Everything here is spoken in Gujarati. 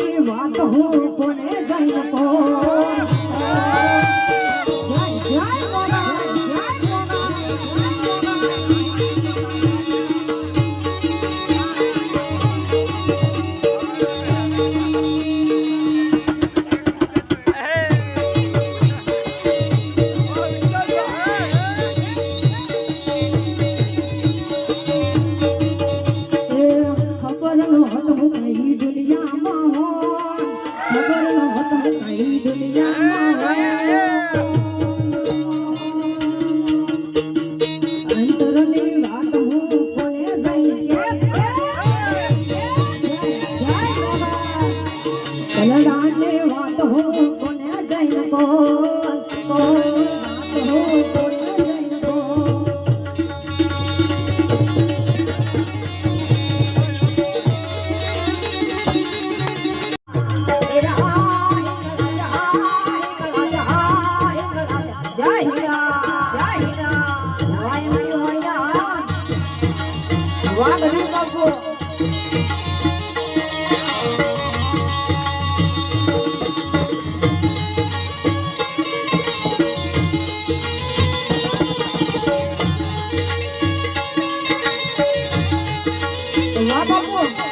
ની વાત હું કોને જઈ કો વાત હો કોને જઈને કો કો વાત હો lado, amor.